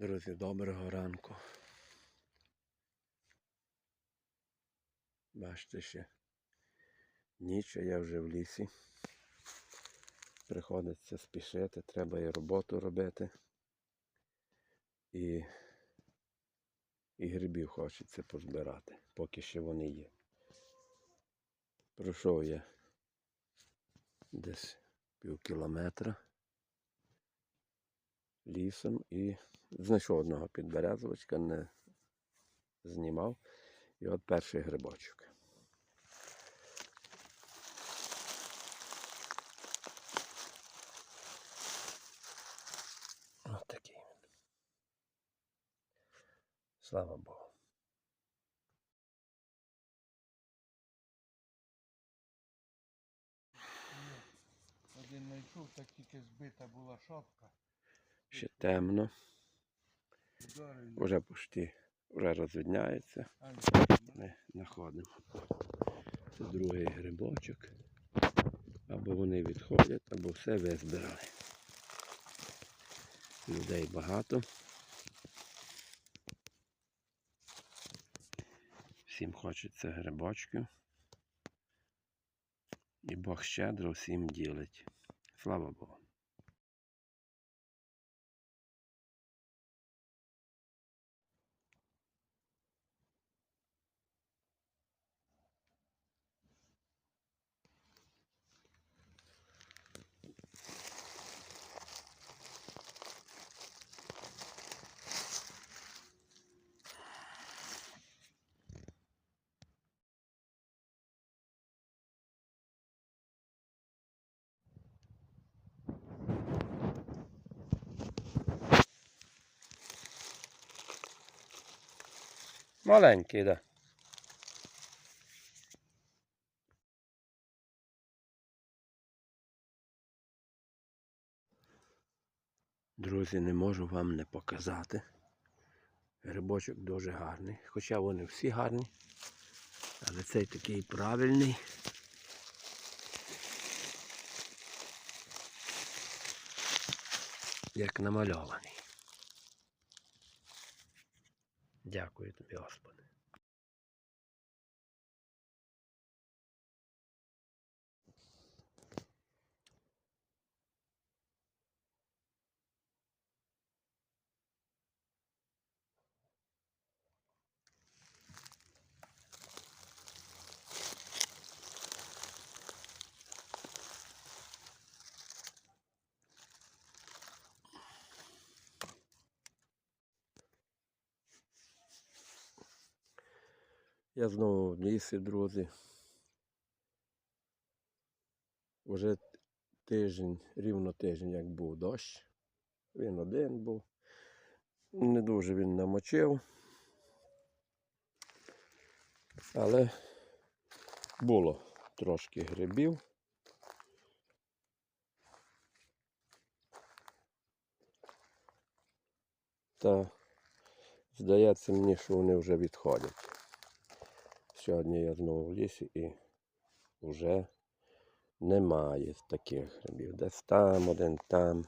Друзі, доброго ранку. Бачите ще ніч, а я вже в лісі. Приходиться спішити, треба і роботу робити. І, і грибів хочеться позбирати, поки ще вони є. Пройшов я десь пів кілометра лісом і знайшов одного підберезовичка, не знімав. І от перший грибочок. Ось такий він. Слава Богу. Один знайшов, так тільки збита була шапка. Ще темно, вже почти вже розвидняється. Ми знаходимо. Це другий грибочок. Або вони відходять, або все визбирали. Людей багато. Всім хочеться грибочків. І Бог щедро всім ділить. Слава Богу. Маленький, да. Друзі, не можу вам не показати. Грибочок дуже гарний. Хоча вони всі гарні. Але цей такий правильний. Як намальований. Дякую тобі, Господи. Я знову в лісі, друзі. Уже тиждень, рівно тиждень, як був дощ. Він один був. Не дуже він намочив. Але було трошки грибів. Та здається мені, що вони вже відходять. Сьогодні я знову в лісі і вже немає таких грибів. Десь там, один там.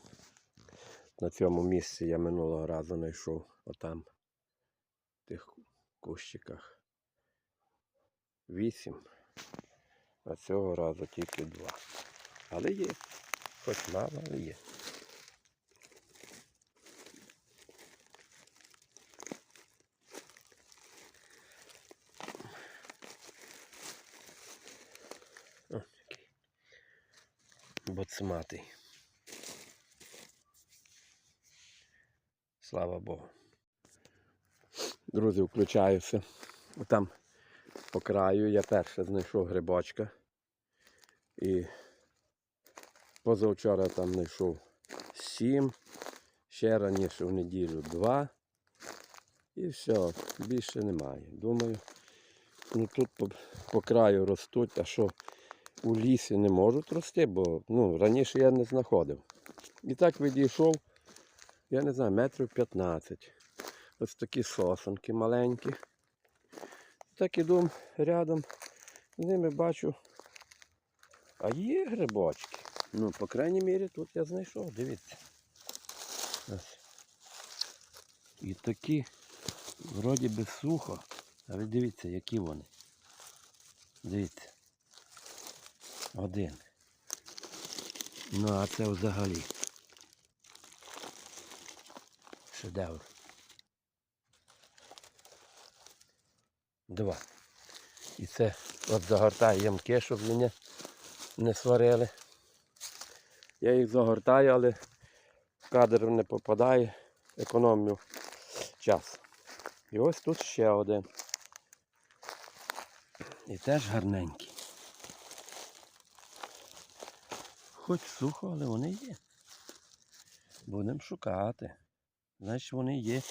На цьому місці я минулого разу знайшов отам в тих кущиках. Вісім. А цього разу тільки два. Але є. Хоч мало, але є. Боцматий. Слава Богу. Друзі, включаюся. Там по краю я перше знайшов грибочка. І позавчора там знайшов сім. Ще раніше в неділю два. І все, більше немає. Думаю, ну тут по, по краю ростуть, а що у лісі не можуть рости, бо ну, раніше я не знаходив. І так відійшов, я не знаю, метрів 15. Ось такі сосенки маленькі. Так іду рядом, з ними бачу. А є грибочки. Ну, по крайній мірі, тут я знайшов, дивіться. Ось. І такі, вроді би сухо, але дивіться, які вони. Дивіться. Один. Ну, а це взагалі. Шедевр. Два. І це от загортаю ямки, щоб мене не сварили. Я їх загортаю, але в кадр не попадає, економлю час. І ось тут ще один. І теж гарненький. Хоч сухо, але вони є. Будемо шукати. Значить вони є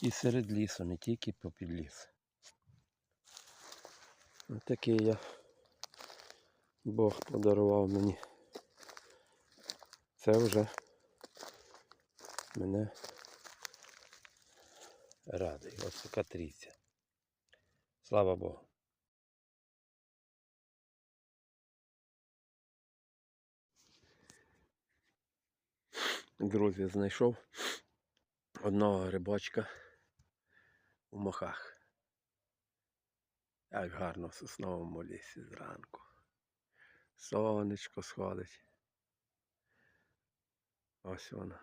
і серед лісу, не тільки попід ліс. Ось такий я Бог подарував мені. Це вже мене радий. Ось така трійця. Слава Богу. Друзі, знайшов одного грибочка у мохах. Як гарно в сосновому лісі зранку. Сонечко сходить. Ось воно.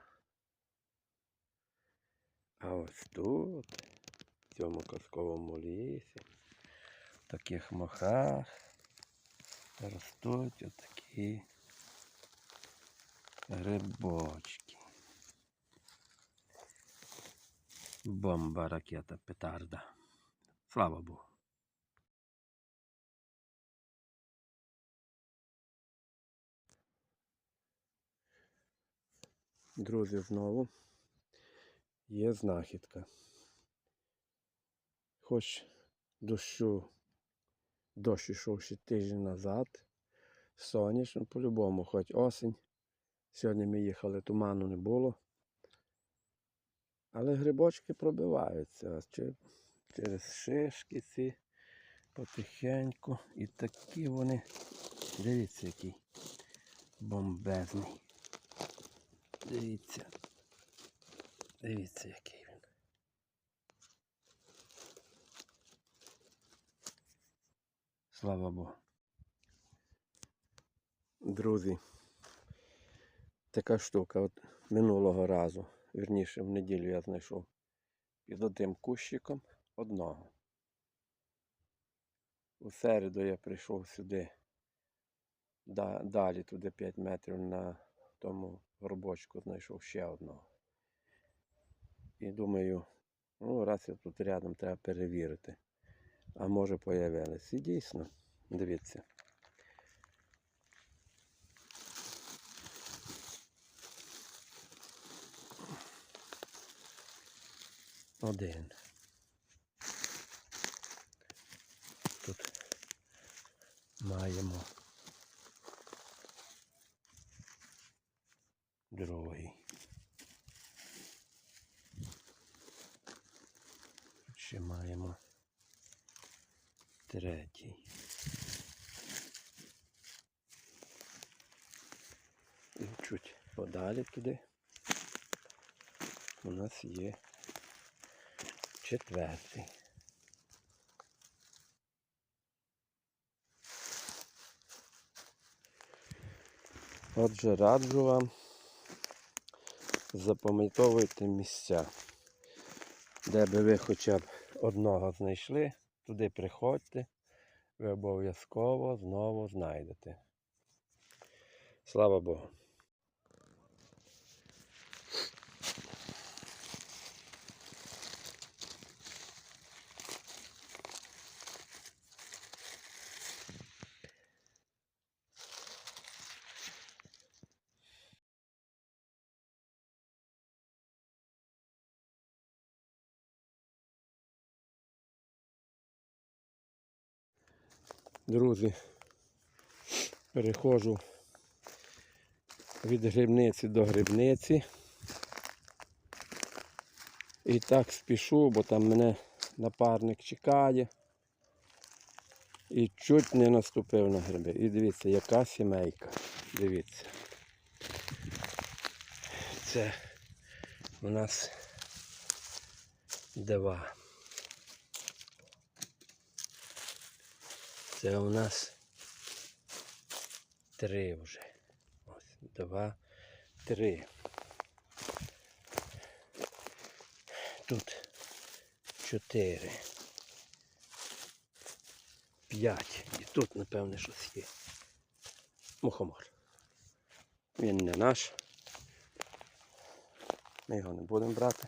А ось тут, в цьому казковому лісі, в таких мохах ростуть отакі грибочки. Бомба, ракета, петарда. Слава Богу. Друзі, знову є знахідка. Хоч дощу, дощ йшов ще тиждень назад, сонячно по-любому, хоч осінь. Сьогодні ми їхали, туману не було. Але грибочки пробиваються через шишки ці потихеньку. І такі вони, дивіться, який бомбезний. Дивіться. Дивіться, який він. Слава Богу. Друзі, така штука. От минулого разу, вірніше, в неділю я знайшов під одним кущиком одного. У середу я прийшов сюди, далі туди 5 метрів на тому горбочку знайшов ще одного. І думаю, ну, раз я тут рядом, треба перевірити. А може появились. І дійсно, дивіться. Один. Тут маємо другий. Ще маємо третій. І чуть подалі туди у нас є четвертий. Отже, раджу вам запам'ятовуйте місця, де би ви хоча б одного знайшли, туди приходьте, ви обов'язково знову знайдете. Слава Богу. Друзі, переходжу від грибниці до грибниці. І так спішу, бо там мене напарник чекає. І чуть не наступив на гриби. І дивіться, яка сімейка. Дивіться. Це у нас Два. Це у нас три вже. Ось, два, три. Тут чотири. П'ять. І тут, напевне, щось є. Мухомор. Він не наш. Ми його не будемо брати.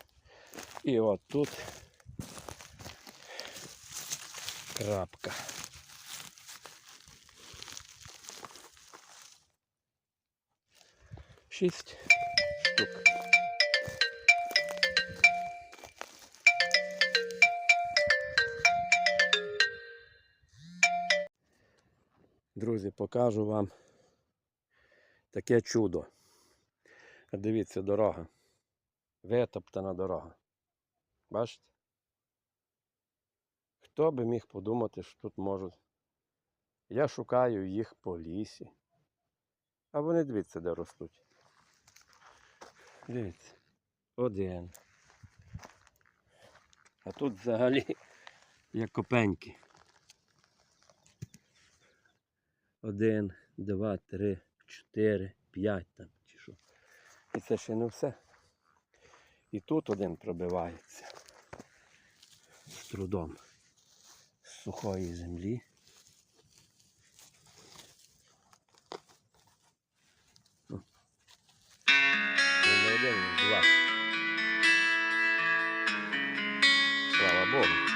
І от тут крапка. Шість штук. Друзі, покажу вам таке чудо. Дивіться, дорога. Витоптана дорога. Бачите? Хто би міг подумати, що тут можуть. Я шукаю їх по лісі. А вони дивіться, де ростуть. Дивіться. Один. А тут взагалі як копеньки. Один, два, три, чотири, п'ять там чи що. І це ще не все. І тут один пробивається з трудом з сухої землі. Один, два. Слава Богу.